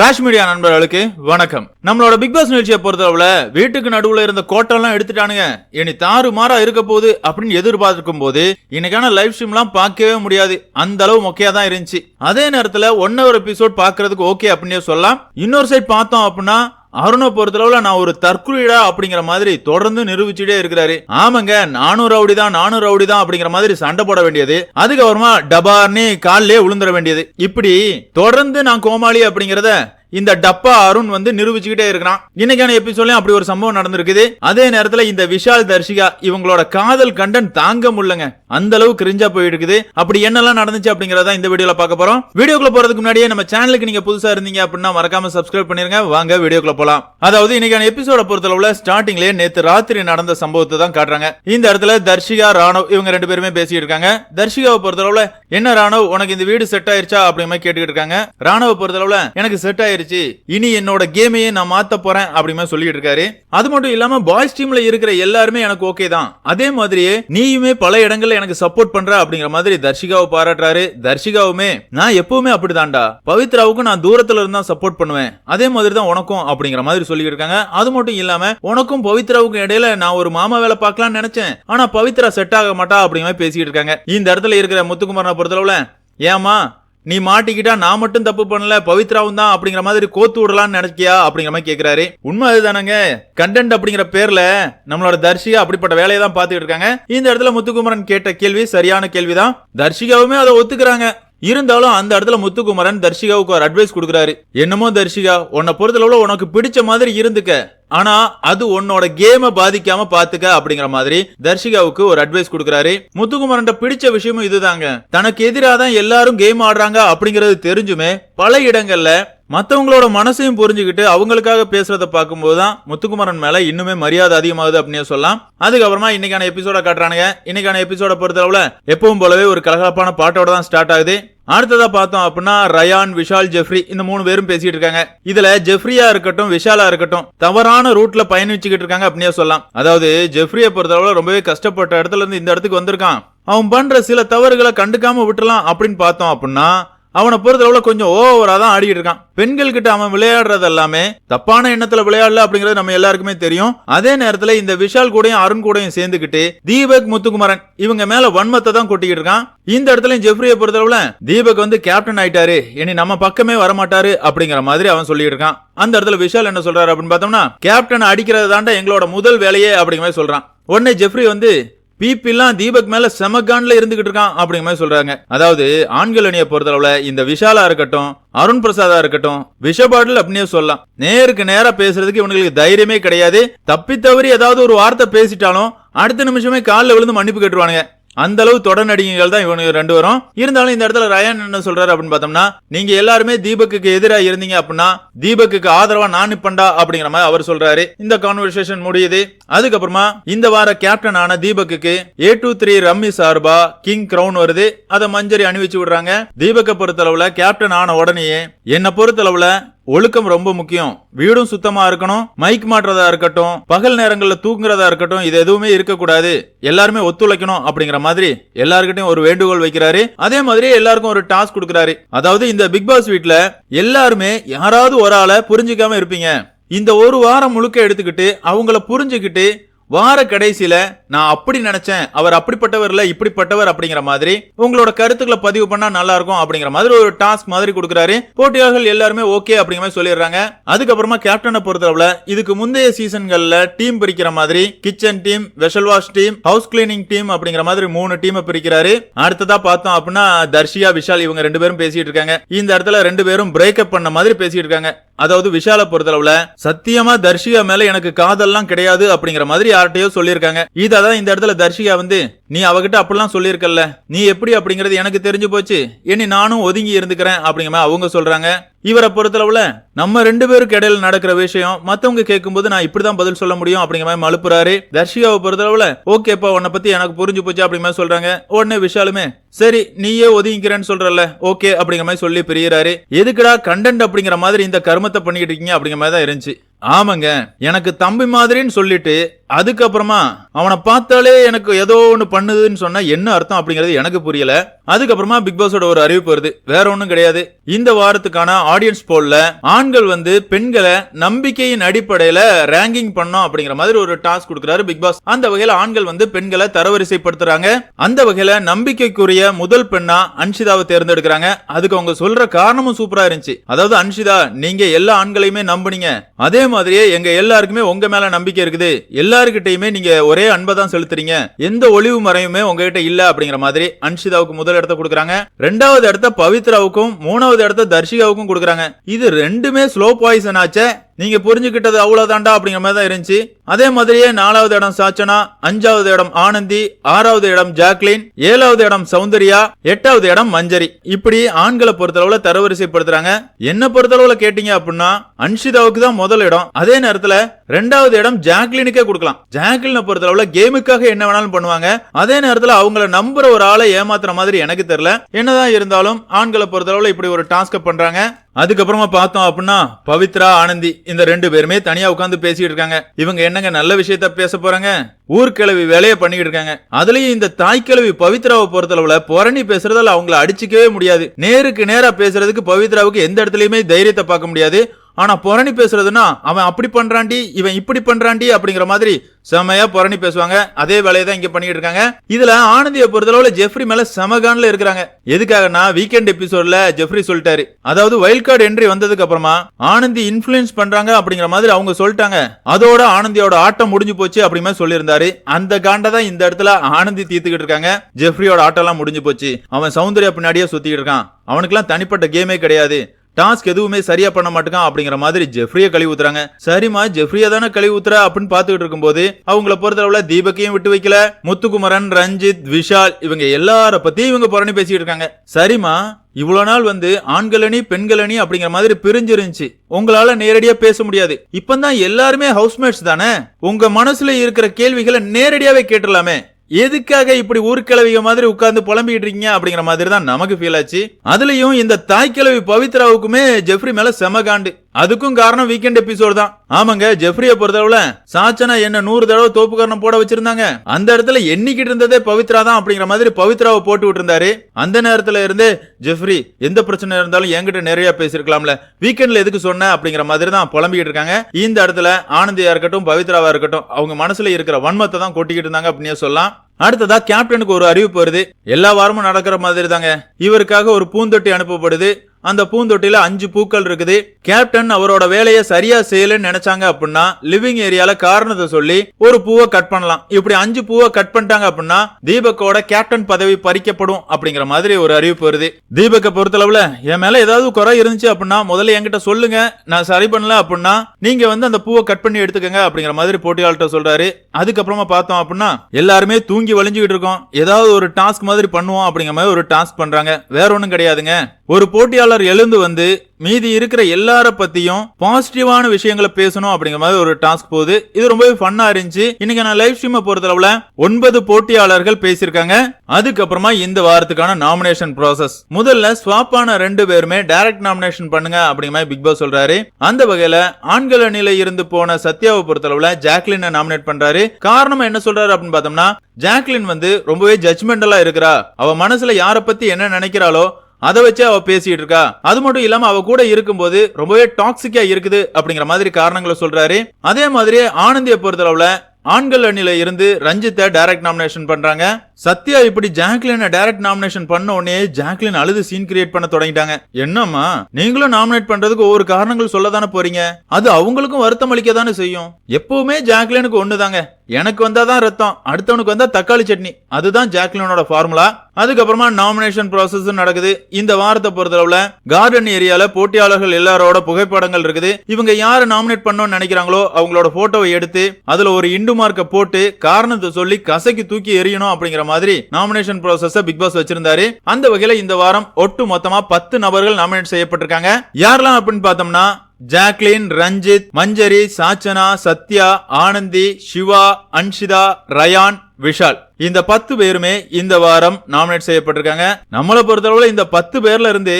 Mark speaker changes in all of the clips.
Speaker 1: Rash media நண்பர்களுக்கு வணக்கம். நம்மளோட பிக் பாஸ் நிகழ்ச்சியை பொறுத்தளவுல வீட்டுக்கு நடுவுல இருந்த கோட்டெல்லாம் எடுத்துட்டானுங்க. இனி தாறு மாறா இருக்க போகுது அப்படின்னு எதிர்பார்த்திருக்கும் போது இன்னைக்கான லைவ் ஸ்ட்ரீம்லாம் பார்க்கவே முடியாது. அந்த அளவு மொக்கையா தான் இருந்துச்சு. அதே நேரத்துல ஒன் ஹவர் எபிசோட் பாக்குறதுக்கு ஓகே அப்படின்னே சொல்லலாம். இன்னொரு சைட் பார்த்தோம் அப்படின்னா அருணை பொறுத்தளவுல நான் ஒரு தற்குறிடா அப்படிங்கிற மாதிரி தொடர்ந்து நிரூபிச்சுட்டே இருக்கிறாரு. ஆமாங்க நானும் ரவுடி தான் நானும் ரவுடி தான் அப்படிங்கிற மாதிரி சண்டை போட வேண்டியது. அதுக்கப்புறமா டபார்னு காலிலே விழுந்துட வேண்டியது. இப்படி தொடர்ந்து நான் கோமாளி அப்படிங்கிறத இந்த டப்பா அருண் வந்து நிரூபிச்சுக்கிட்டே இருக்கிறான். இன்னைக்கான எபிசோட்லயும் அப்படி ஒரு சம்பவம் நடந்திருக்குது. அதே நேரத்துல இந்த விஷால் தர்ஷிகா இவங்களோட காதல் கண்டன் தாங்க முடியலங்க. அந்த அளவு கிரிஞ்சா போயிருக்குது அப்படி என்னெல்லாம் நடந்துச்சு அப்படிங்கறத இந்த வீடியோல பார்க்க போறோம். வீடியோக்குள்ள போறதுக்கு முன்னாடியே நம்ம சேனலுக்கு நீங்க புதுசா இருந்தீங்க அப்படின்னா மறக்காம சப்ஸ்கிரைப் பண்ணிருங்க. வாங்க வீடியோக்குள்ள போலாம். அதாவது இன்னைக்கான எபிசோட பொறுத்தளவுல ஸ்டார்டிங்லயே நேத்து ராத்திரி நடந்த சம்பவத்தை தான் காட்டுறாங்க. இந்த இடத்துல தர்ஷிகா ராணவ் இவங்க ரெண்டு பேருமே பேசிட்டு இருக்காங்க. தர்ஷிகாவை பொறுத்தளவுல என்ன ராணவ் உனக்கு இந்த வீடு செட் ஆயிருச்சா? அப்படிங்கிற மாதிரி கேட்டுக்கிட்டு இருக்காங்க. ராணவ பொறுத்தளவுல எனக்கு செட் ஆயிருச்சு. இனி என்னோட கேமையே நான் மாத்த போறேன் அப்படிமா சொல்லிட்டு இருக்காரு. அது மட்டும் இல்லாம பாய்ஸ் டீம்ல இருக்கிற எல்லாருமே எனக்கு ஓகே தான். அதே மாதிரியே நீயுமே பல இடங்கள்ல எனக்கு சப்போர்ட் பண்ற அப்படிங்கிற மாதிரி தர்ஷிகாவை பாராட்டுறாரு. தர்ஷிகாவுமே நான் எப்பவுமே அப்படிதான்டா. பவித்ராவுக்கு நான் தூரத்துல இருந்தா சப்போர்ட் பண்ணுவேன். அதே மாதிரி தான் உனக்கும் அப்படிங்கிற மாதிரி சொல்லிட்டு இருக்காங்க. அது மட்டும் இல்லாம உனக்கும் பவித்ராவுக்கும் இடையில நான் ஒரு மாமா வேலை பார்க்கலாம்னு நினைச்சேன். ஆனா பவித்ரா செட் ஆக மாட்டா அப்படிங்கிற மாதிரி பேசிட்டு இருக்காங்க. இந்த இடத்துல இருக்கிற முத்துக்குமாரனை பொறுத்தளவுல ஏமா நீ மாட்டிக்கிட்டா நான் மட்டும் தப்பு பண்ணல பவித்ராவும் தான் அப்படிங்கிற மாதிரி கோத்து விடலாம்னு நினைக்கியா அப்படிங்கிற மாதிரி கேக்குறாரு. உண்மை அதுதானங்க. கண்டென்ட் அப்படிங்கிற பேர்ல நம்மளோட தர்ஷிகா அப்படிப்பட்ட வேலையை தான் பாத்துக்கிட்டு இருக்காங்க. இந்த இடத்துல முத்துக்குமரன் கேட்ட கேள்வி சரியான கேள்விதான். தர்ஷிகாவுமே அதை ஒத்துக்கிறாங்க. இருந்தாலும் அந்த இடத்துல முத்துக்குமரன் தர்ஷிகாவுக்கு ஒரு அட்வைஸ் கொடுக்குறாரு. என்னமோ தர்ஷிகா உன்னை பொறுத்தளவுல உனக்கு பிடிச்ச மாதிரி இருந்துக்க. ஆனா அது உன்னோட கேம பாதிக்காம பாத்துக்க அப்படிங்கிற மாதிரி தர்ஷிகாவுக்கு ஒரு அட்வைஸ் கொடுக்குறாரு. முத்துக்குமரன் பிடிச்ச விஷயமும் இதுதாங்க. தனக்கு எதிராக தான் எல்லாரும் கேம் ஆடுறாங்க அப்படிங்கறது தெரிஞ்சுமே பல இடங்கள்ல மத்தவங்களோட மனசையும் புரிஞ்சுக்கிட்டு அவங்களுக்காக பேசுறத பார்க்கும்போது தான் முத்துக்குமரன் மேல இன்னுமே மரியாதை அதிகமாகுது அப்படின்னு சொல்லலாம். அதுக்கப்புறமா இன்னைக்கான எபிசோட காட்டுறானுங்க. இன்னைக்கான எபிசோட பொறுத்தளவுல எப்பவும் போலவே ஒரு கலகலப்பான பாட்டோட தான் ஸ்டார்ட் ஆகுது. அடுத்ததா பார்த்தோம் அப்படின்னா ரயான் விஷால் ஜெஃப்ரி இந்த மூணு பேரும் பேசிட்டு இருக்காங்க. இதுல ஜெஃப்ரியா இருக்கட்டும் விஷாலா இருக்கட்டும் தவறான ரூட்ல பயணிச்சுக்கிட்டு இருக்காங்க அப்படின்னே சொல்லலாம். அதாவது ஜெஃப்ரியை பொறுத்தளவுல ரொம்பவே கஷ்டப்பட்ட இடத்துல இருந்து இந்த இடத்துக்கு வந்திருக்கான். அவன் பண்ற சில தவறுகளை கண்டுக்காம விட்டுலாம் அப்படின்னு பார்த்தோம் அப்படின்னா அவனை பொறுத்தளவுல கொஞ்சம் ஓவரா தான் ஆடிட்டு இருக்கான். பெண்கள் கிட்ட அவன் விளையாடுறது எல்லாமே தப்பான எண்ணத்துல விளையாடல அப்படிங்கறது நம்ம எல்லாருக்குமே தெரியும். அதே நேரத்துல இந்த விஷால் கூடயும் அருண் கூடயும் சேர்ந்துக்கிட்டு தீபக் முத்துக்குமரன் இவங்க மேல வன்மத்தை தான் கொட்டிக்கிட்டு இருக்கான். இந்த இடத்துல ஜெஃப்ரியை பொறுத்தளவுல தீபக் வந்து கேப்டன் ஆயிட்டாரு. இனி நம்ம பக்கமே வரமாட்டாரு அப்படிங்கிற மாதிரி அவன் சொல்லிட்டு இருக்கான். அந்த இடத்துல விஷால் என்ன சொல்றாரு அப்படின்னு பார்த்தோம்னா கேப்டன் அடிக்கிறது தாண்டா எங்களோட முதல் வேலையே அப்படிங்கிற மாதிரி சொல்றான். உடனே ஜெஃப்ரி வந்து பிபிலாம் தீபக் மேல செமகான்ல இருந்துகிட்டு இருக்கான் அப்படிங்கிற மாதிரி சொல்றாங்க. அதாவது ஆண்கள் அணியை பொறுத்தளவுல இந்த விஷாலா இருக்கட்டும் அருண் பிரசாதா இருக்கட்டும் விஷபாடல் அப்படின்னே சொல்லலாம். நேருக்கு நேரா பேசுறதுக்கு இவனுங்களுக்கு தைரியமே கிடையாது. தப்பி தவறி ஏதாவது ஒரு வார்த்தை பேசிட்டாலும் அடுத்த நிமிஷமே காலில் விழுந்து மன்னிப்பு கேட்டுருவானுங்க. அந்த அளவு தொடர் நடிகைகள் தான் இவனுக்கு ரெண்டு வரும் இருந்தாலும் இந்த இடத்துல ரயான் என்ன சொல்றாரு அப்படின்னு பார்த்தோம்னா நீங்க எல்லாருமே தீபக்குக்கு எதிராக இருந்தீங்க அப்படின்னா தீபக்குக்கு ஆதரவா நான் பண்டா அப்படிங்கிற மாதிரி அவர் சொல்றாரு. இந்த கான்வர்சேஷன் முடியுது. அதுக்கப்புறமா இந்த வார கேப்டன் ஆன தீபக்குக்கு ஏ டூ த்ரீ ரம்மி சார்பா கிங் கிரவுன் வருது. அதை மஞ்சரி அணிவிச்சு விடுறாங்க. தீபக்கை பொறுத்தளவுல கேப்டன் ஆன உடனேயே என்னை பொறுத்தளவுல ஒழுக்கம் ரொம்ப முக்கியம். வீடும் சுத்தமா இருக்கணும் மைக் மாட்டுறதா இருக்கட்டும் பகல் நேரங்களில் தூங்குறதா இருக்கட்டும் இது எதுவுமே இருக்கக்கூடாது. எல்லாருமே ஒத்துழைக்கணும் அப்படிங்கிற மாதிரி எல்லாருக்கிட்டையும் ஒரு வேண்டுகோள் வைக்கிறாரு. அதே மாதிரி எல்லாருக்கும் ஒரு டாஸ்க் கொடுக்குறாரு. அதாவது இந்த பிக் பாஸ் வீட்டில் எல்லாருமே யாராவது ஒரு ஆளை புரிஞ்சுக்காம இருப்பீங்க. இந்த ஒரு வாரம் முழுக்க எடுத்துக்கிட்டு அவங்கள புரிஞ்சுக்கிட்டு வார கடைசியில நான் அப்படி நினைச்சேன். அவர் அப்படிப்பட்டவர் இல்ல இப்படிப்பட்டவர் அப்படிங்கிற மாதிரி உங்களோட கருத்துக்களை பதிவு பண்ணா நல்லா இருக்கும் அப்படிங்கிற மாதிரி ஒரு டாஸ்க் மாதிரி கொடுக்குறாரு. போட்டியாளர்கள் எல்லாருமே ஓகே அப்படிங்கிற மாதிரி சொல்லிடுறாங்க. அதுக்கப்புறமா கேப்டனை பொறுத்தளவுல இதுக்கு முந்தைய சீசன்கள்ல டீம் பிரிக்கிற மாதிரி kitchen team vessel wash team house cleaning team அப்படிங்கிற மாதிரி மூணு டீமை பிரிக்கிறாரு. அடுத்ததா பார்த்தோம் அப்படின்னா தர்ஷியா விஷால் இவங்க ரெண்டு பேரும் பேசிட்டு இருக்காங்க. இந்த இடத்துல ரெண்டு பேரும் பிரேக்கப் பண்ண மாதிரி பேசிட்டு இருக்காங்க. அதாவது விஷால பொறுத்தளவுல சத்தியமா தர்ஷிகா மேல எனக்கு காதல்லாம் கிடையாது அப்படிங்கிற மாதிரி யார்கிட்டயோ சொல்லியிருக்காங்க. இதான் இந்த இடத்துல தர்ஷிகா வந்து நீ அவகிட்ட அப்படிலாம் சொல்லியிருக்கல்ல. நீ எப்படி அப்படிங்கிறது எனக்கு தெரிஞ்சு போச்சு. இனி நானும் ஒதுங்கி இருந்துக்கிறேன். அப்படிங்கிற மாதிரி அவங்க சொல்றாங்க. இவரை பொறுத்தளவுல நம்ம ரெண்டு பேருக்கு இடையில நடக்கிற விஷயம் மத்தவங்க கேட்கும்போது நான் இப்படிதான் பதில் சொல்ல முடியும் அப்படிங்கிற மாதிரி மழுப்புறாரு. தர்ஷிகாவை பொறுத்தளவுல ஓகேப்பா உன்னை பத்தி எனக்கு புரிஞ்சு போச்சு அப்படிங்கிற மாதிரி சொல்றாங்க. உடனே விஷாலுமே சரி நீயே ஒதுங்கிக்கிறேன்னு சொல்றல ஓகே அப்படிங்கிற மாதிரி சொல்லி பிரியறாரு. எதுக்குடா கண்டென்ட் அப்படிங்கிற மாதிரி இந்த கருமத்தை பண்ணிக்கிட்டு இருக்கீங்க அப்படிங்கிற மாதிரி தான் இருந்துச்சு. ஆமாங்க எனக்கு தம்பி மாதிரின்னு சொல்லிட்டு அதுக்கப்புறமா அவனை பார்த்தாலே எனக்கு ஏதோ ஒன்று பண்ணுதுன்னு சொன்னா என்ன அர்த்தம் அப்படிங்கறது எனக்கு புரியல. அதுக்கப்புறமா பிக் பாஸோட ஒரு அறிவிப்பு வருது. வேற ஒண்ணும் கிடையாது. இந்த வாரத்துக்கான ஆடியன்ஸ் போல்ல ஆண்கள் வந்து பெண்களை நம்பிக்கையின் அடிப்படையில ரேங்கிங் பண்ணோம் அப்படிங்கிற மாதிரி ஒரு டாஸ்க் கொடுக்குறாரு பிக் பாஸ் அந்த வகையில ஆண்கள் வந்து பெண்களை தரவரிசைப்படுத்துறாங்க. அந்த வகையில நம்பிக்கைக்குரிய முதல் பெண்ணா அன்ஷிதாவை தேர்ந்தெடுக்கிறாங்க. அதுக்கு அவங்க சொல்ற காரணமும் சூப்பரா இருந்துச்சு. அதாவது அன்ஷிதா நீங்க எல்லா ஆண்களையுமே நம்புனீங்க. அதே மாதிரியே எங்க எல்லாருக்குமே உங்க மேல நம்பிக்கை இருக்குது. எல்லாருக்கிட்டையுமே நீங்க ஒரே அன்பை தான் செலுத்துறீங்க. எந்த ஒளிவு மறையுமே உங்ககிட்ட இல்ல அப்படிங்கிற மாதிரி அன்ஷிதாவுக்கு முதல் இடத்த கொடுக்குறாங்க. ரெண்டாவது இடத்த பவித்ராவுக்கும் மூணாவது இடத்த தர்ஷிகாவுக்கும் கொடுக்குறாங்க. இது ரெண்டுமே ஸ்லோ பாய்சன் ஆச்ச. நீங்க புரிஞ்சுக்கிட்டது அவ்வளவுதான்டா அப்படிங்கிற மாதிரி தான் இருந்துச்சு. அதே மாதிரியே நாலாவது இடம் சாச்சனா அஞ்சாவது இடம் ஆனந்தி ஆறாவது இடம் ஜாக்லின் ஏழாவது இடம் சௌந்தர்யா எட்டாவது இடம் மஞ்சரி. இப்படி ஆண்களை பொறுத்தளவுல தரவரிசைப்படுத்துறாங்க. என்ன பொறுத்தளவுல கேட்டீங்க அப்படின்னா அன்ஷிதாவுக்கு தான் முதல் இடம். அதே நேரத்துல ரெண்டாவது இடம் ஜாக்லினுக்கே கொடுக்கலாம். ஜாக்லினை பொறுத்தளவுல கேமுக்காக என்ன வேணாலும் பண்ணுவாங்க. அதே நேரத்துல அவங்கள நம்புற ஒரு ஆளை ஏமாத்துற மாதிரி எனக்கு தெரியல. என்னதான் இருந்தாலும் ஆண்களை பொறுத்தளவுல இப்படி ஒரு டாஸ்க பண்றாங்க. அதுக்கப்புறமா பார்த்தோம் அப்படின்னா பவித்ரா ஆனந்தி இந்த ரெண்டு பேருமே தனியா உட்காந்து பேசிட்டு இருக்காங்க. இவங்க என்னங்க நல்ல விஷயத்த பேச போறாங்க? ஊர்க்கிழவி வேலையை பண்ணிக்கிட்டு இருக்காங்க. அதுலயும் இந்த தாய்க்கிழவி பவித்ராவை பொறுத்தளவுல புரணி பேசுறதால அவங்கள அடிச்சுக்கவே முடியாது. நேருக்கு நேரா பேசுறதுக்கு பவித்ராவுக்கு எந்த இடத்துலயுமே தைரியத்தை பார்க்க முடியாது. ஆனா புரணி பேசுறதுன்னா அவன் அப்படி பண்றாண்டி இவன் இப்படி பண்றாண்டி அப்படிங்கிற மாதிரி செமையா புரணி பேசுவாங்க. அதே வேலையை தான் இங்க பண்ணிட்டு இருக்காங்க. இதுல ஆனந்தியை பொறுத்தளவுல ஜெஃப்ரி மேல செமகான்ல இருக்கிறாங்க. எதுக்காகனா வீக்கெண்ட் எபிசோட்ல ஜெஃப்ரி சொல்லிட்டாரு. அதாவது வைல்ட் கார்டு என்ட்ரி வந்ததுக்கு அப்புறமா ஆனந்தி இன்ஃபுளுன்ஸ் பண்றாங்க அப்படிங்கிற மாதிரி அவங்க சொல்லிட்டாங்க. அதோட ஆனந்தியோட ஆட்டம் முடிஞ்சு போச்சு அப்படிமே சொல்லியிருந்தாரு. அந்த காண்டை தான் இந்த இடத்துல ஆனந்தி தீர்த்துக்கிட்டு இருக்காங்க. ஜெஃப்ரியோட ஆட்டம் எல்லாம் முடிஞ்சு போச்சு. அவன் சௌந்தர்யா பின்னாடியே சுத்திக்கிட்டு இருக்கான். அவனுக்குலாம் தனிப்பட்ட கேமே கிடையாது. டாஸ்க் எதுவுமே சரியா பண்ண மாட்டேங்க அப்படிங்கிற மாதிரி ஜெஃப்ரிய கழுவி ஊத்துறாங்க. சரிம்மா ஜெஃப்ரியா தானே கழுவி ஊத்துற அப்படின்னு பாத்துக்கிட்டு இருக்கும்போது அவங்கள பொறுத்தளவுல தீபக்கையும் விட்டு வைக்கல. முத்துக்குமரன் ரஞ்சித் விஷால் இவங்க எல்லார பத்தியும் இவங்க புறணி பேசிட்டு இருக்காங்க. சரிம்மா இவ்வளவு நாள் வந்து ஆண்கள் அணி பெண்கள் அணி அப்படிங்கிற மாதிரி பிரிஞ்சிருந்துச்சு. உங்களால நேரடியா பேச முடியாது. இப்பதான் எல்லாருமே ஹவுஸ்மேட்ஸ் தானே? உங்க மனசுல இருக்கிற கேள்விகளை நேரடியாவே கேட்டுடலாமே. எதுக்காக இப்படி ஊர்க்கிழவிக மாதிரி உட்கார்ந்து புலம்பிட்டு இருக்கீங்க அப்படிங்கிற மாதிரி தான் நமக்கு ஃபீல் ஆச்சு. அதுலயும் இந்த தாய்க்கிழவி பவித்ராவுக்குமே ஜெஃப்ரி மேல செம காண்டு. அதுக்கும் காரணம் வீக்கெண்ட் எபிசோடு தான். ஆமாங்க ஜெஃப்ரிய பொறுத்தளவுல சாச்சனா என்ன நூறு தடவை தோப்புக்காரணம் போட வச்சிருந்தாங்க. அந்த இடத்துல எண்ணிக்கிட்டு இருந்ததே பவித்ரா தான் அப்படிங்கிற மாதிரி பவித்ராவை போட்டு விட்டுருந்தாரு. அந்த நேரத்துல இருந்தே ஜெஃப்ரி எந்த பிரச்சனை இருந்தாலும் என்கிட்ட நிறைய பேசிருக்கலாம்ல வீக்கெண்ட்ல எதுக்கு சொன்ன அப்படிங்கிற மாதிரி தான் புலம்பிக்கிட்டு இருக்காங்க. இந்த இடத்துல ஆனந்தியா இருக்கட்டும் பவித்ராவா இருக்கட்டும் அவங்க மனசுல இருக்கிற வன்மத்தை தான் கொட்டிக்கிட்டு இருந்தாங்க அப்படின்னு சொல்லலாம். அடுத்ததா கேப்டனுக்கு ஒரு அறிவிப்பு வருது. எல்லா வாரமும் நடக்கிற மாதிரி தாங்க இவருக்காக ஒரு பூந்தொட்டி அனுப்பப்படுது. அந்த பூந்தொட்டில அஞ்சு பூக்கள் இருக்குது. கேப்டன் அவரோட வேலையை சரியா செய்யலன்னு நினைச்சாங்க அப்படின்னா லிவிங் ஏரியால காரணத்தை சொல்லி ஒரு பூவை கட் பண்ணலாம். இப்படி அஞ்சு பூவை கட் பண்ணிட்டாங்க அப்படின்னா தீபக்கோட கேப்டன் பதவி பறிக்கப்படும் அப்படிங்கிற மாதிரி ஒரு அறிவிப்பு வருது. தீபக்கை பொறுத்தளவுல என் மேல ஏதாவது குறை இருந்துச்சு அப்படின்னா முதல்ல என்கிட்ட சொல்லுங்க. நான் சரி பண்ணல அப்படின்னா நீங்க வந்து அந்த பூவை கட் பண்ணி எடுத்துக்கங்க அப்படிங்கிற மாதிரி போட்டியாளர்கிட்ட சொல்றாரு. அதுக்கப்புறமா பார்த்தோம் அப்படின்னா எல்லாருமே தூங்கி வலிஞ்சுக்கிட்டு இருக்கோம். ஏதாவது ஒரு டாஸ்க் மாதிரி பண்ணுவோம் அப்படிங்கிற மாதிரி ஒரு டாஸ்க் பண்றாங்க. வேற ஒன்றும் கிடையாதுங்க. ஒரு போட்டியாளர் எழுந்து வந்து மீதி இருக்கிற எல்லார பத்தியும் பாசிட்டிவான விஷயங்களை பேசணும் அப்படிங்கிற மாதிரி ஒரு டாஸ்க் போகுது. இது ரொம்பவே ஃபன்னா இருந்துச்சு. இன்னைக்கு நான் லைவ் ஸ்ட்ரீமை பொறுத்தளவுல ஒன்பது போட்டியாளர்கள் பேசியிருக்காங்க. அதுக்கப்புறமா இந்த வாரத்துக்கான நாமினேஷன் ப்ராசஸ் முதல்ல ஸ்வாப்பான ரெண்டு பேருமே டைரக்ட் நாமினேஷன் பண்ணுங்க அப்படிங்கிற மாதிரி பிக் பாஸ் சொல்றாரு. அந்த வகையில ஆண்கள் அணியில இருந்து போன சத்யாவை பொறுத்தளவுல ஜாக்லின் நாமினேட் பண்றாரு. காரணம் என்ன சொல்றாரு அப்படின்னு பார்த்தோம்னா ஜாக்லின் வந்து ரொம்பவே ஜட்மெண்டலா இருக்கிறா. அவ மனசுல யார பத்தி என்ன நினைக்கிறாளோ அதை வச்சு அவ பேசிட்டு இருக்கா அது மட்டும் இல்லாம அவ கூட இருக்கும்போது ரொம்பவே டாக்ஸிக்கா இருக்குது அப்படிங்கிற மாதிரி காரணங்களை சொல்றாரு. அதே மாதிரி ஆனந்தியை பொறுத்தளவுல ஆண்கள் அணில இருந்து ரஞ்சித்தை டைரக்ட் நாமினேஷன் பண்றாங்க. சத்யா இப்படி ஜாக்லினை டைரக்ட் நாமினேஷன் பண்ண உடனே ஜாக்லின் அழுது சீன் கிரியேட் பண்ண தொடங்கிட்டாங்க. என்னம்மா? நீங்களும் நாமினேட் பண்றதுக்கு ஒவ்வொரு காரணங்கள் சொல்ல தானே போறீங்க? அது அவங்களுக்கும் வருத்தம் அளிக்க தானே செய்யும். எப்பவுமே ஜாக்லினுக்கு ஒண்ணுதாங்க. எனக்கு வந்தாதான் ரத்தம் அடுத்தவனுக்கு வந்தா தக்காளி சட்னி. அதுதான் ஜாக்லினோட ஃபார்முலா அதுக்கப்புறமா நாமினேஷன் ப்ராசஸ் நடக்குது. இந்த வாரத்தை பொறுத்தளவுல கார்டன் ஏரியால போட்டியாளர்கள் எல்லாரோட புகைப்படங்கள் இருக்குது. இவங்க யாரை நாமினேட் பண்ணணும்னு நினைக்கிறாங்களோ அவங்களோட போட்டோவை எடுத்து அதுல ஒரு இண்டு மார்க்கை போட்டு காரணத்தை சொல்லி கசைக்கு தூக்கி எரியணும் அப்படிங்கிற மாதிரி நாமினேஷன் ப்ராசஸ் பிக் பாஸ் வச்சிருந்தாரு. அந்த வகையில இந்த வாரம் ஒட்டு மொத்தமா பத்து நபர்கள் நாமினேட் செய்யப்பட்டிருக்காங்க. யாரெல்லாம் அப்படின்னு பார்த்தோம்னா ஜாக்லின் ரஞ்சித் மஞ்சரி சாச்சனா சத்யா ஆனந்தி சிவா அன்ஷிதா ரயான் விஷால். இந்த பத்து பேருமே இந்த வாரம் நாமினேட் செய்யப்பட்டிருக்காங்க. நம்மளை பொறுத்தளவுல இந்த பத்து பேர்ல இருந்து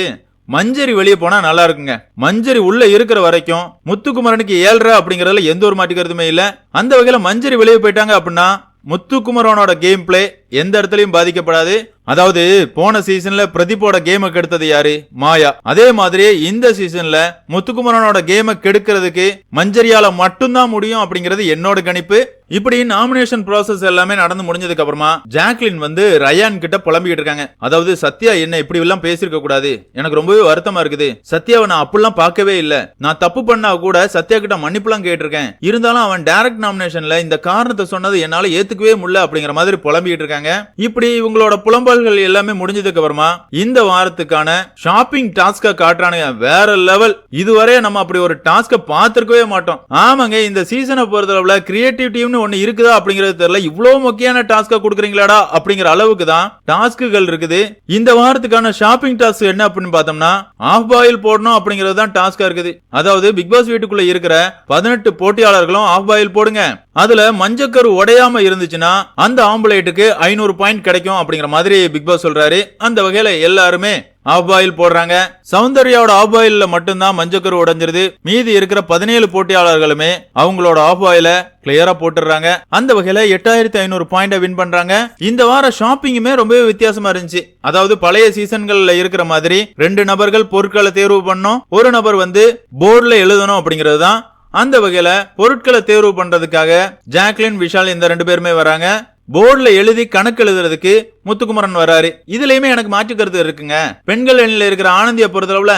Speaker 1: மஞ்சரி வெளியே போனா நல்லா இருக்குங்க. மஞ்சரி உள்ள இருக்கிற வரைக்கும் முத்துக்குமரனுக்கு ஏழ்ரா அப்படிங்கறதுல எந்த ஒரு மாட்டிக்கிறதுமே இல்ல. அந்த வகையில மஞ்சரி வெளியே போயிட்டாங்க அப்படின்னா முத்துக்குமரனோட கேம் பிளே எந்த இடத்துலயும் பாதிக்கப்படாது. அதாவது போன சீசன்ல பிரதீப்போட கேமை கெடுத்தது யாரு? மாயா. அதே மாதிரி இந்த சீசன்ல முத்துக்குமரனோட கேமை கெடுக்கிறதுக்கு மஞ்சரியால மட்டும்தான் முடியும் அப்படிங்கிறது என்னோட கணிப்பு. இப்படி நாமினேஷன் ப்ராசஸ் எல்லாமே நடந்து முடிஞ்சதுக்கு அப்புறமா ஜாக்லின் வந்து ரயான் கிட்ட புலம்பிக்கிட்டு இருக்காங்க. அதாவது சத்யா என்ன இப்படி எல்லாம் பேசிருக்க கூடாது. எனக்கு ரொம்பவே வருத்தமா இருக்குது. சத்யாவை நான் அப்படிலாம் பார்க்கவே இல்ல. நான் தப்பு பண்ணா கூட சத்யா கிட்ட மன்னிப்புலாம் கேட்டிருக்கேன். இருந்தாலும் அவன் டைரக்ட் நாமினேஷன்ல இந்த காரணத்தை சொன்னது என்னால ஏத்துக்கவே முடியல அப்படிங்கிற மாதிரி புலம்பிக்கிட்டு இருக்காங்க. இப்படி இவங்களோட புலம்பல்கள் எல்லாமே முடிஞ்சதுக்கு அப்புறமா இந்த வாரத்துக்கான ஷாப்பிங் டாஸ்க காட்டுறானுங்க. வேற லெவல் இதுவரை நம்ம அப்படி ஒரு டாஸ்க பார்த்திருக்கவே மாட்டோம். ஆமாங்க இந்த சீசனை பொறுத்தளவுல கிரியேட்டிவிட்டின்னு ஒன்னு ஒண்ணு இருக்குதா அப்படிங்கறது தெரியல. இவ்வளவு முக்கியமான டாஸ்க கொடுக்குறீங்களாடா அப்படிங்கிற அளவுக்கு தான் டாஸ்க்குகள் இருக்குது. இந்த வாரத்துக்கான ஷாப்பிங் டாஸ்க் என்ன அப்படின்னு பார்த்தோம்னா ஆஃப் பாயில் போடணும் அப்படிங்கிறது தான் டாஸ்கா இருக்குது. அதாவது பிக் பாஸ் வீட்டுக்குள்ள இருக்கிற பதினெட்டு போட்டியாளர்களும் ஆஃப் பாயில் போடுங்க. அதுல மஞ்சக்கரு உடையாம இருந்துச்சுன்னா அந்த ஆம்புலேட்டுக்கு ஐநூறு பாயிண்ட் கிடைக்கும் அப்படிங்கிற மாதிரி பிக் பாஸ் சொல்றாரு. அந்த வகையில எல்லாருமே ஆஃப் பாயில் போடுறாங்க. சௌந்தர்யாவோட ஆஃப் பாயில்ல மட்டும்தான் மஞ்சக்கரு உடைஞ்சிருது. மீதி இருக்கிற பதினேழு போட்டியாளர்களுமே அவங்களோட ஆஃப் பாயில கிளியரா போட்டுடுறாங்க. அந்த வகையில எட்டாயிரத்தி ஐநூறு பாயிண்ட வின் பண்றாங்க. இந்த வார ஷாப்பிங்குமே ரொம்பவே வித்தியாசமா இருந்துச்சு. அதாவது பழைய சீசன்கள்ல இருக்கிற மாதிரி ரெண்டு நபர்கள் பொருட்களை தேர்வு பண்ணோம். ஒரு நபர் வந்து போர்டில் எழுதணும் அப்படிங்கிறது தான். அந்த வகையில பொருட்களை தேர்வு பண்றதுக்காக ஜாக்லின் விஷால் இந்த ரெண்டு பேருமே வராங்க. போர்டில் எழுதி கணக்கு எழுதுறதுக்கு முத்துக்குமரன் வராரு இதுலயுமே எனக்கு மாற்று கருத்து இருக்குங்க. பெண்கள் எண்ணில் இருக்கிற ஆனந்திய பொறுத்தளவுல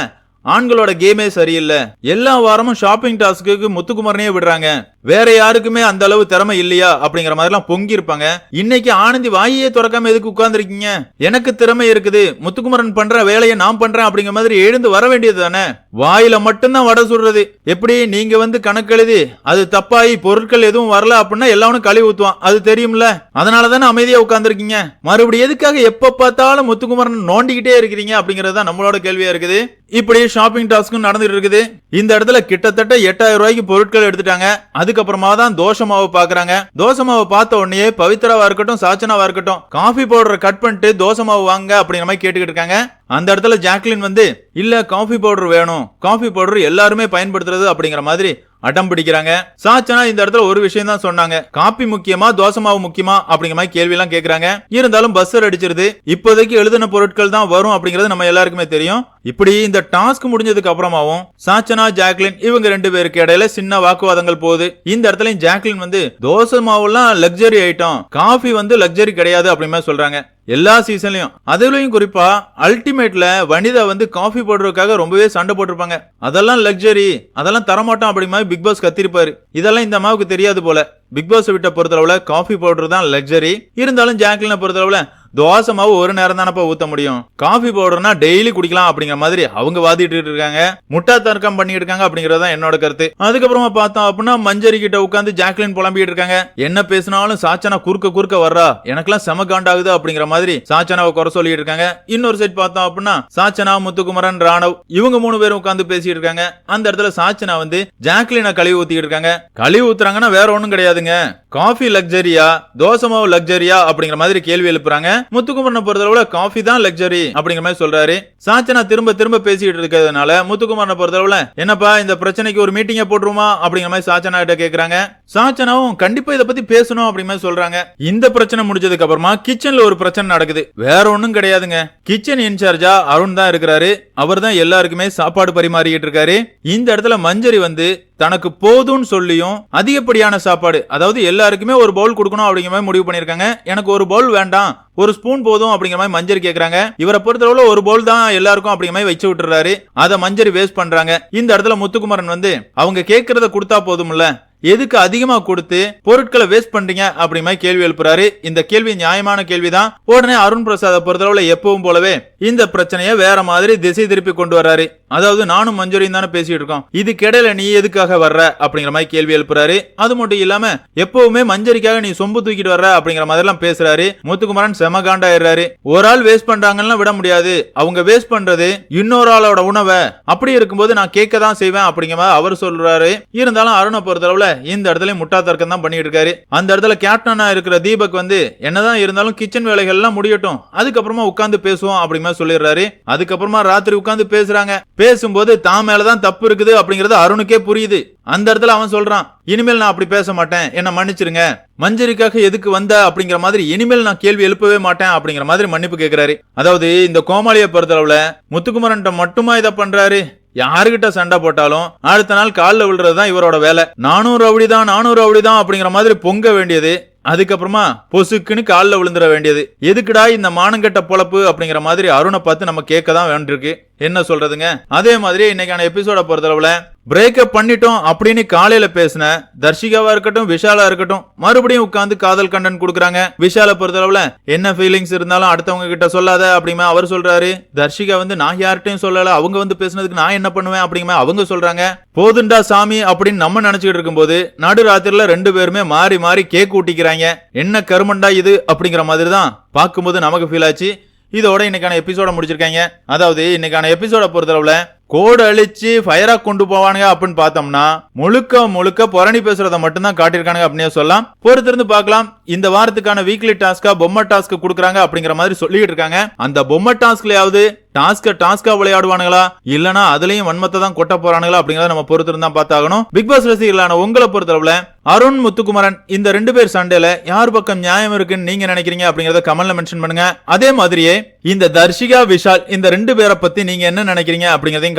Speaker 1: ஆண்களோட கேமே சரியில்லை. எல்லா வாரமும் ஷாப்பிங் டாஸ்க்கு முத்துக்குமரனே விடுறாங்க. வேற யாருக்குமே அந்த அளவு திறமை இல்லையா? அப்படிங்கிற மாதிரி எல்லாம் பொங்கி இருப்பாங்க. இன்னைக்கு ஆனந்தி வாயே திறக்காம எதுக்கு உட்கார்ந்துருக்கீங்க? எனக்கு திறமை இருக்குது. முத்துக்குமரன் பண்ற வேலையை நான் பண்றேன் அப்படிங்கிற மாதிரி எழுந்து வர வேண்டியது தானே? வாயில மட்டும்தான் வடை சுடுறது. எப்படி? நீங்க வந்து கணக்கெழுதி அது தப்பாயி பொருட்கள் எதுவும் வரல அப்படின்னா எல்லாரும் கழுவி ஊத்துவான். அது தெரியும்ல. அதனால தானே அமைதியா உட்கார்ந்துருக்கீங்க. மறுபடியும் எதுக்காக எப்ப பார்த்தாலும் முத்துக்குமரன் நோண்டிக்கிட்டே இருக்கிறீங்க அப்படிங்கறது தான் நம்மளோட கேள்வியா இருக்குது. இப்படி ஷாப்பிங் டாஸ்க்கும் நடந்துட்டு இருக்குது. இந்த இடத்துல கிட்டத்தட்ட எட்டாயிரம் ரூபாய்க்கு பொருட்கள் எடுத்துட்டாங்க. அதுக்கப்புறமா தான் தோசமாவை பாக்குறாங்க. தோசமாவை பார்த்த உடனே பவித்ராவா இருக்கட்டும் சாச்சனாவா இருக்கட்டும் காஃபி பவுடரை கட் பண்ணிட்டு தோசை மாவு வாங்க அப்படிங்கிற மாதிரி கேட்டுக்கிட்டு இருக்காங்க. அந்த இடத்துல ஜாக்லின் வந்து இல்ல காஃபி பவுடர் வேணும். காஃபி பவுடர் எல்லாருமே பயன்படுத்துறது அப்படிங்கிற மாதிரி அடம் பிடிக்கிறாங்க. சாச்சனா இந்த இடத்துல ஒரு விஷயம் தான் சொன்னாங்க. காப்பி முக்கியமா தோசை மாவு முக்கியமா? அப்படிங்கிற மாதிரி கேள்வி எல்லாம் கேக்குறாங்க. இருந்தாலும் பஸ்ஸர் அடிச்சிருது. இப்போதைக்கு எழுதின பொருட்கள் தான் வரும் அப்படிங்கிறது நம்ம எல்லாருக்குமே தெரியும். இப்படி இந்த டாஸ்க் முடிஞ்சதுக்கு அப்புறமாவும் சாச்சனா ஜாக்லின் இவங்க ரெண்டு பேருக்கு இடையில சின்ன வாக்குவாதங்கள் போகுது. இந்த இடத்துல ஜாக்லின் வந்து தோசை மாவுலாம் லக்ஸரி ஐட்டம் காஃபி வந்து லக்ஸரி கிடையாது அப்படின்னு சொல்றாங்க. எல்லா சீசன்லயும் அதுலயும் குறிப்பா அல்டிமேட்ல வனிதா வந்து காஃபி போடுறதுக்காக ரொம்பவே சண்டை போட்டிருப்பாங்க. அதெல்லாம் லக்ஸரி அதெல்லாம் தரமாட்டோம் அப்படி மாதிரி பிக் பாஸ் கத்திருப்பாரு. இதெல்லாம் இந்த அம்மாவுக்கு தெரியாது போல. பிக் பாஸ் விட்ட பொறுத்தளவுல காஃபி பவுடர் தான் லக்ஸரி இருந்தாலும் ஜாக்லினை பொறுத்தளவுல தோசை மாவு ஒரு நேரம் தானப்பா ஊத்த முடியும்? காஃபி பவுடர்னா டெய்லி குடிக்கலாம் அப்படிங்கிற மாதிரி அவங்க வாதிட்டு இருக்காங்க. முட்டா தர்க்கம் பண்ணிட்டு இருக்காங்க அப்படிங்கறத தான் என்னோட கருத்து. அதுக்கப்புறமா பார்த்தோம் அப்படின்னா மஞ்சரி கிட்ட உட்காந்து ஜாக்லின் புலம்பிட்டு இருக்காங்க. என்ன பேசினாலும் சாச்சனா குறுக்க குறுக்க வர்றா. எனக்கெல்லாம் செம காண்டாகுது அப்படிங்கிற மாதிரி சாச்சனாவை குறை சொல்லிட்டு இருக்காங்க. இன்னொரு சைட் பார்த்தோம் அப்படின்னா சாச்சனா முத்துக்குமரன் ராணவ் இவங்க மூணு பேரும் உட்காந்து பேசிட்டு இருக்காங்க. அந்த இடத்துல சாச்சனா வந்து ஜாக்லினை கழுவி ஊத்திட்டு இருக்காங்க. கழுவி ஊத்துறாங்கன்னா வேற ஒண்ணும் கிடையாதுங்க. காஃபி லக்ஸரியா? தோசை மாவு லக்ஸரியா? அப்படிங்கிற மாதிரி கேள்வி எழுப்புறாங்க. முத்துக்குமரனை பொறுத்தளவுல காஃபி தான் லக்ஸரி அப்படிங்கிற மாதிரி சொல்றாரு. சாச்சனா திரும்ப திரும்ப பேசிட்டு இருக்கிறதுனால முத்துக்குமரனை பொறுத்தளவுல என்னப்பா இந்த பிரச்சனைக்கு ஒரு மீட்டிங்க போட்டுருமா அப்படிங்கிற மாதிரி சாச்சனா கிட்ட கேக்குறாங்க. சாச்சனாவும் கண்டிப்பா இதை பத்தி பேசணும் அப்படிங்கிற மாதிரி சொல்றாங்க. இந்த பிரச்சனை முடிஞ்சதுக்கு அப்புறமா கிச்சன்ல ஒரு பிரச்சனை நடக்குது. வேற ஒண்ணும் கிடையாதுங்க. கிச்சன் இன்சார்ஜா அருண் தான் இருக்கிறாரு. அவர் தான் எல்லாருக்குமே சாப்பாடு பரிமாறிக்கிட்டு இருக்காரு. இந்த இடத்துல மஞ்சரி வந்து தனக்கு போதும்னு சொல்லியும் அதிகப்படியான சாப்பாடு அதாவது எல்லாருக்குமே ஒரு பவுல் கொடுக்கணும் அப்படிங்கிற மாதிரி முடிவு பண்ணியிருக்காங்க. எனக்கு ஒரு பவுல் வேண்டாம் ஒரு ஸ்பூன் போதும் அப்படிங்கிற மாதிரி மஞ்சரி கேட்கறாங்க இவரை பொறுத்தளவுல ஒரு பவுல் தான் எல்லாருக்கும் அப்படிங்கிற மாதிரி வச்சு விட்டுறாரு. அதை மஞ்சரி வேஸ்ட் பண்றாங்க. இந்த இடத்துல முத்துக்குமரன் வந்து அவங்க கேட்கறத கொடுத்தா போதும்ல? எதுக்கு அதிகமா கொடுத்து பொருட்களை வேஸ்ட் பண்றீங்க அப்படிமாதிரி கேள்வி எழுப்புறாரு. இந்த கேள்வி நியாயமான கேள்விதான். உடனே அருண் பிரசாத பொறுத்தளவுல எப்பவும் போலவே இந்த பிரச்சனைய வேற மாதிரி திசை திருப்பி கொண்டு வர்றாரு. அதாவது நானும் மஞ்சுரியும் தானே பேசிட்டு இருக்கோம். இதுக்கிடையில நீ எதுக்காக வர்ற அப்படிங்கிற மாதிரி கேள்வி எழுப்புறாரு. அது மட்டும் இல்லாம எப்பவுமே மஞ்சரிக்காக நீ சொம்பு தூக்கிட்டு வர்ற அப்படிங்கிற மாதிரி எல்லாம் பேசுறாரு. முத்துக்குமரன் செம காண்டாயிடுறாரு. ஒரு ஆள் வேஸ்ட் பண்றாங்கன்னா விட முடியாது. அவங்க வேஸ்ட் பண்றது இன்னொரு ஆளோட உணவை. அப்படி இருக்கும்போது நான் கேட்க தான் செய்வேன் அப்படிங்கிற மாதிரி அவர் சொல்றாரு. இருந்தாலும் அருணை பொறுத்தளவுல இந்த இடத்துல முட்டா தர்க்கம் தான் பண்ணிட்டு இருக்காரு. அந்த இடத்துல கேப்டனா இருக்கிற தீபக் வந்து என்னதான் இருந்தாலும் கிச்சன் வேலைகள் எல்லாம் முடியட்டும். அதுக்கப்புறமா உட்காந்து பேசுவோம் அப்படிங்கிற சொல்லிடுறாரு. அதுக்கப்புறமா ராத்திரி உட்காந்து பேசுறாங்க. பேசும்போது தான் மேலதான் தப்பு இருக்குது அப்படிங்கறது அருணுக்கே புரியுது. அந்த இடத்துல அவன் சொல்றான் இனிமேல் நான் அப்படி பேச மாட்டேன். என்ன மன்னிச்சிருங்க. மஞ்சரிக்காக எதுக்கு வந்த? அப்படிங்கிற மாதிரி இனிமேல் நான் கேள்வி எழுப்பவே மாட்டேன் அப்படிங்கிற மாதிரி மன்னிப்பு கேட்கிறாரு அதாவது இந்த கோமாளியை பொறுத்தளவுல முத்துக்குமரன்ட்ட மட்டுமா இதை பண்றாரு? யாருகிட்ட சண்டை போட்டாலும் அடுத்த நாள் காலில் விழுறது தான் இவரோட வேலை. நானூறு ரவுடிதான் நானூறு ரவுடிதான் அப்படிங்கிற மாதிரி பொங்க வேண்டியது. அதுக்கப்புறமா பொசுக்குன்னு காலில் விழுந்துட வேண்டியது. எதுக்குடா இந்த மானங்கெட்ட பொழப்பு அப்படிங்கிற மாதிரி அருணை பார்த்து நம்ம கேட்க தான் வேண்டியிருக்கு. என்ன சொல்றதுங்க? அதே மாதிரி இன்னைக்கான எபிசோட பொறுத்தளவுல பிரேக்கப் பண்ணிட்டோம் அப்படின்னு காலையில பேசின தர்ஷிகாவா இருக்கட்டும் விஷாலா இருக்கட்டும் மறுபடியும் உட்காந்து காதல் கண்டன் கொடுக்குறாங்க. விஷால பொறுத்தளவுல என்ன ஃபீலிங்ஸ் இருந்தாலும் அடுத்தவங்க கிட்ட சொல்லாத அப்படிமா அவர் சொல்றாரு. தர்ஷிகா வந்து நான் யார்கிட்டையும் சொல்லல அவங்க வந்து பேசுனதுக்கு நான் என்ன பண்ணுவேன் அப்படிமா அவங்க சொல்றாங்க. போதுண்டா சாமி அப்படின்னு நம்ம நினைச்சுக்கிட்டு இருக்கும்போது நடுராத்திரில ரெண்டு பேருமே மாறி மாறி கேக் ஊட்டிக்கிறாங்க. என்ன கருமண்டா இது அப்படிங்கிற மாதிரி தான் பார்க்கும்போது நமக்கு ஃபீல் ஆச்சு. இதோட இன்னைக்கான எபிசோட முடிச்சிருக்காங்க. அதாவது இன்னைக்கான எபிசோட பொறுத்தளவுல கோடு அழிச்சு ஃபயரா கொண்டு போவானுங்க அப்படின்னு பார்த்தோம்னா முழுக்க முழுக்க புரணி பேசுறத மட்டும்தான் காட்டியிருக்கானுங்க அப்படின்னு சொல்லலாம். பொறுத்திருந்து பார்க்கலாம். இந்த வாரத்துக்கான வீக்லி டாஸ்கா பொம்மை டாஸ்க் கொடுக்குறாங்க அப்படிங்கிற மாதிரி சொல்லிட்டு இருக்காங்க. அந்த பொம்மை டாஸ்க்லயாவது டாஸ்க டாஸ்கா விளையாடுவானுங்களா? இல்லனா அதுலயும் வன்மத்தை தான் கொட்ட போறானுங்களா அப்படிங்கறத நம்ம பொறுத்திருந்து பார்த்தாகணும். பிக் பாஸ் ரசிகர்களான உங்களை பொறுத்தளவுல அருண் முத்துக்குமரன் இந்த ரெண்டு பேர் சண்டையில யார் பக்கம் நியாயம் இருக்குன்னு நீங்க நினைக்கிறீங்க அப்படிங்கறத கமெண்ட்ல மென்ஷன் பண்ணுங்க. அதே மாதிரியே இந்த தர்ஷிகா விஷால் இந்த ரெண்டு பேரை பத்தி நீங்க என்ன நினைக்கிறீங்க அப்படிங்கறதையும்